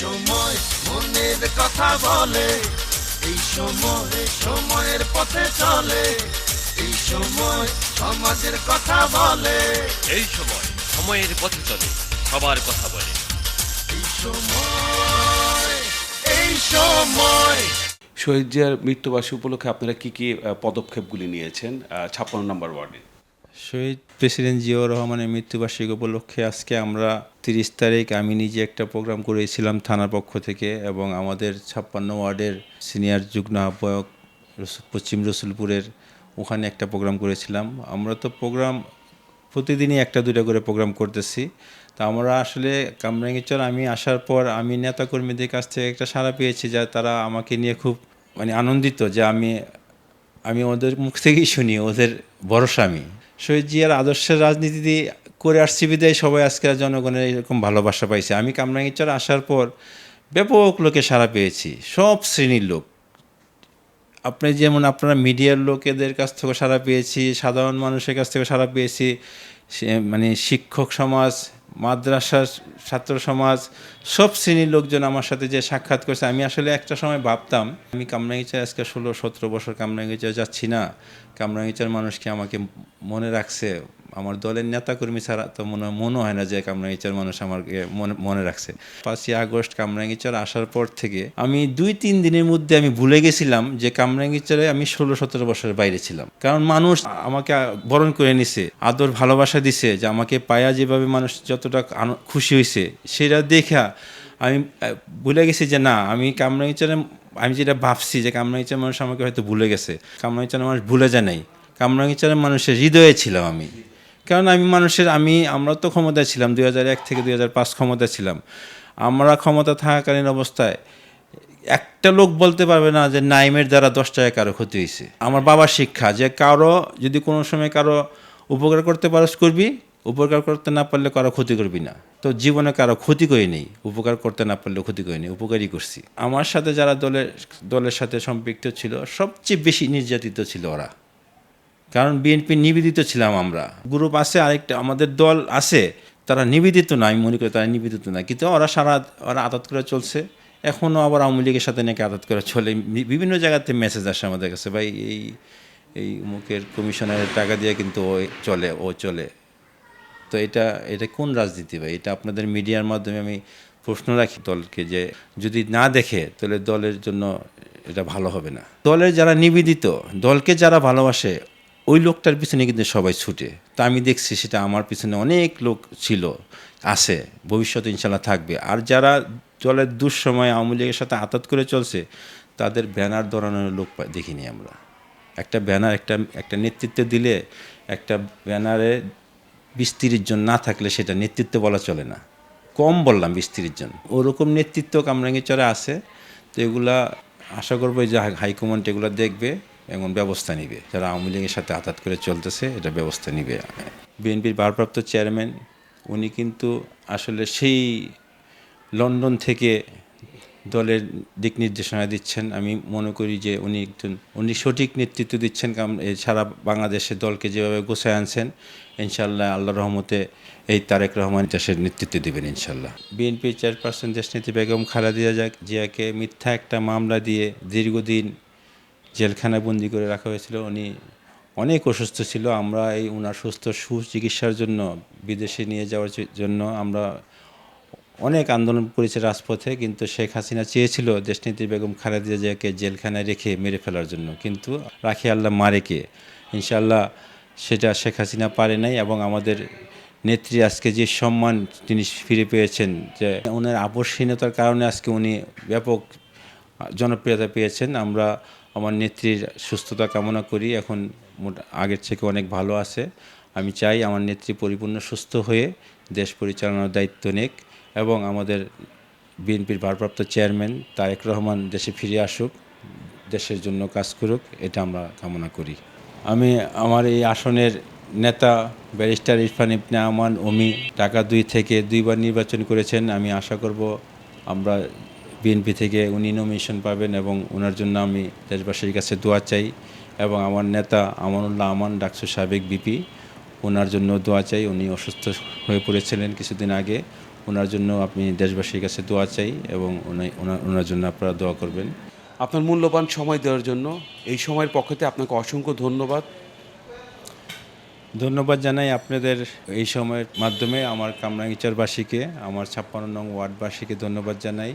সময় মনের কথা বলে এই সময় সময়ের পথে চলে এই সময় সমাজের কথা বলে। এই সময় সময়ের পথে চলে সবার কথা বলে। এই সময় এই সময়। শহীদ জিয়ার মৃত্যুবার্ষিকী উপলক্ষে আপনারা কি কি পদক্ষেপগুলি নিয়েছেন? ছাপ্পান্ন নম্বর ওয়ার্ডে। শহীদ প্রেসিডেন্ট জিয়াউর রহমানের মৃত্যুবার্ষিকী উপলক্ষে আজকে আমরা তিরিশ তারিখ আমি নিজে একটা প্রোগ্রাম করেছিলাম থানার পক্ষ থেকে এবং আমাদের ছাপ্পান্ন ওয়ার্ডের সিনিয়র যুগ্ম আহ্বায়ক পশ্চিম রসুলপুরের ওখানে একটা প্রোগ্রাম করেছিলাম। আমরা তো প্রোগ্রাম প্রতিদিনই একটা দুইটা করে প্রোগ্রাম করতেছি। তা আমরা আসলে কামরাঙ্গিচর আমি আসার পর আমি নেতাকর্মীদের কাছ থেকে একটা সাড়া পেয়েছি যা তারা আমাকে নিয়ে খুব মানে আনন্দিত যে আমি আমি ওদের মুখ থেকেই শুনি, ওদের ভরসা আমি। শহীদ জিয়ার আদর্শের রাজনীতি করে আসছি বিদায়, সবাই আজকে জনগণের এরকম ভালোবাসা পাইছে। আমি কামরাঙ্গিচর আসার পর ব্যাপক লোকে সাড়া পেয়েছি, সব শ্রেণির লোক। আপনি যেমন আপনারা মিডিয়ার লোকেদের কাছ থেকে সাড়া পেয়েছি, সাধারণ মানুষের কাছ থেকে সাড়া পেয়েছি মানে শিক্ষক সমাজ, মাদ্রাসার ছাত্র সমাজ, সব শ্রেণির লোকজন আমার সাথে যে সাক্ষাৎ করেছে, আমি আসলে একটা সময় ভাবতাম, আমি কামরাঙ্গিচার আজকে ষোলো সতেরো বছর কামরাঙ্গিচার যাচ্ছি না। কামরাঙ্গিচার মানুষ কি আমাকে মনে রাখছে? আমার দলের নেতাকর্মী ছাড়া তো মনে মনে হয় না যে কামরাঙ্গিচার মানুষ আমাকে মনে রাখছে। পাঁচই আগস্ট কামরাঙ্গিচার আসার পর থেকে আমি দুই তিন দিনের মধ্যে আমি ভুলে গেছিলাম যে কামরাঙ্গিচারে আমি ষোলো সতেরো বছরের বাইরে ছিলাম। কারণ মানুষ আমাকে বরণ করে নিছে, আদর ভালোবাসা দিছে যে আমাকে পায়া যেভাবে মানুষ যতটা খুশি হয়েছে সেটা দেখা আমি ভুলে গেছি যে না, আমি কামরাঙ্গিচারে আমি যেটা ভাবছি যে কামরাঙ্গিচার মানুষ আমাকে হয়তো ভুলে গেছে। কামরাঙ্গিচারের মানুষ ভুলে যায় নাই। কামরাঙ্গিচারের মানুষের হৃদয়ে ছিলাম আমি। কারণ আমি মানুষের, আমি, আমরা তো ক্ষমতায় ছিলাম, দুই হাজার এক থেকে দুই হাজার পাঁচ ক্ষমতায় ছিলাম। আমরা ক্ষমতা থাকাকালীন অবস্থায় একটা লোক বলতে পারবে না যে নাইমের দ্বারা দশ টাকা কারও ক্ষতি হয়েছে। আমার বাবার শিক্ষা যে কারও, যদি কোনো সময় কারও উপকার করতে পারস করবি, উপকার করতে না পারলে কারও ক্ষতি করবি না। তো জীবনে কারও ক্ষতি করে নেই, উপকার করতে না পারলে ক্ষতি করে নেই, উপকারই করছি। আমার সাথে যারা দলের দলের সাথে সম্পৃক্ত ছিল, সবচেয়ে বেশি নির্যাতিত ছিল ওরা। কারণ বিএনপি নিবেদিত ছিলাম আমরা। গ্রুপ আছে, আরেকটা আমাদের দল আছে, তারা নিবেদিত না, আমি মনে করি তারা নিবেদিত না। কিন্তু ওরা সারা, ওরা আদাত করে চলছে। এখনও আবার আওয়ামী লীগের সাথে নাকি আদাত করে চলে। বিভিন্ন জায়গাতে মেসেজ আসে আমাদের কাছে, ভাই, এই এই মুখের কমিশনারের টাকা দিয়ে কিন্তু ও চলে ও চলে। তো এটা এটা কোন রাজনীতি ভাই? এটা আপনাদের মিডিয়ার মাধ্যমে আমি প্রশ্ন রাখি দলকে যে, যদি না দেখে, তাহলে দলের জন্য এটা ভালো হবে না। দলের যারা নিবেদিত, দলকে যারা ভালোবাসে ওই লোকটার পিছনে কিন্তু সবাই ছুটে। তা আমি দেখছি সেটা আমার পিছনে অনেক লোক ছিল, আছে, ভবিষ্যতে ইনশাল্লাহ থাকবে। আর যারা দলের দুঃসময় আওয়ামী লীগের সাথে আতাত করে চলছে, তাদের ব্যানার ধরানোর লোক দেখিনি আমরা। একটা ব্যানার, একটা একটা নেতৃত্ব দিলে, একটা ব্যানারে বিশ জন না থাকলে সেটা নেতৃত্ব বলা চলে না। কম বললাম বিশ জন। ওরকম নেতৃত্ব কামরাঙ্গিচরে আছে। তো এগুলা আশা করব যে হাই- হাইকমান্ড এগুলো দেখবে। এবং ব্যবস্থা নিবে। যারা আওয়ামী লীগের সাথে আঘাত করে চলতেছে, এটা ব্যবস্থা নিবে। বিএনপির ভারপ্রাপ্ত চেয়ারম্যান, উনি কিন্তু আসলে সেই লন্ডন থেকে দলের দিক নির্দেশনা দিচ্ছেন। আমি মনে করি যে উনি একজন, উনি সঠিক নেতৃত্ব দিচ্ছেন, কারণ সারা বাংলাদেশে দলকে যেভাবে গোছায় আনছেন ইনশাল্লাহ আল্লাহ রহমতে এই তারেক রহমান দেশের নেতৃত্ব দেবেন ইনশাল্লাহ বিএনপির চেয়ারপারসন দেশনীতি বেগম খালেদা জিয়া- জিয়াকে মিথ্যা একটা মামলা দিয়ে দীর্ঘদিন জেলখানায় বন্দি করে রাখা হয়েছিল। উনি অনেক অসুস্থ ছিল। আমরা এই ওনার সুস্থ সুচিকিৎসার জন্য বিদেশে নিয়ে যাওয়ার জন্য আমরা অনেক আন্দোলন করেছে রাজপথে, কিন্তু শেখ হাসিনা চেয়েছিল দেশনীতি বেগম খালেদা জিয়াকে জেলখানায় রেখে মেরে ফেলার জন্য। কিন্তু রাখি আল্লাহ মারেকে ইনশাল্লাহ সেটা শেখ হাসিনা পারে নাই এবং আমাদের নেত্রী আজকে যে সম্মান তিনি ফিরে পেয়েছেন, যে ওনার আপসহীনতার কারণে আজকে উনি ব্যাপক জনপ্রিয়তা পেয়েছেন। আমরা আমার নেত্রীর সুস্থতা কামনা করি। এখন আগের থেকে অনেক ভালো আছে। আমি চাই আমার নেত্রী পরিপূর্ণ সুস্থ হয়ে দেশ পরিচালনার দায়িত্ব নেক এবং আমাদের বিএনপির ভারপ্রাপ্ত চেয়ারম্যান তারেক রহমান দেশে ফিরে আসুক, দেশের জন্য কাজ করুক, এটা আমরা কামনা করি। আমি আমার এই আসনের নেতা ব্যারিস্টার ইরফান ইবনে আমান ওমি ঢাকা দুই থেকে দুইবার নির্বাচন করেছেন। আমি আশা করব আমরা বিএনপি থেকে উনি নমিনেশন পাবেন এবং ওনার জন্য আমি দেশবাসীর কাছে দোয়া চাই এবং আমার নেতা আমানুল্লাহ আমান ডাকসু সাবেক বিপি ওনার জন্য দোয়া চাই। উনি অসুস্থ হয়ে পড়েছিলেন কিছুদিন আগে। ওনার জন্য আপনি দেশবাসীর কাছে দোয়া চাই এবং ওনার জন্য আপনারা দোয়া করবেন। আপনার মূল্যবান সময় দেওয়ার জন্য এই সময়ের পক্ষতে আপনাকে অসংখ্য ধন্যবাদ। ধন্যবাদ জানাই আপনাদের এই সময়ের মাধ্যমে আমার কামরাঙ্গিচারবাসীকে আমার ছাপ্পান্ন নং ওয়ার্ডবাসীকে ধন্যবাদ জানাই।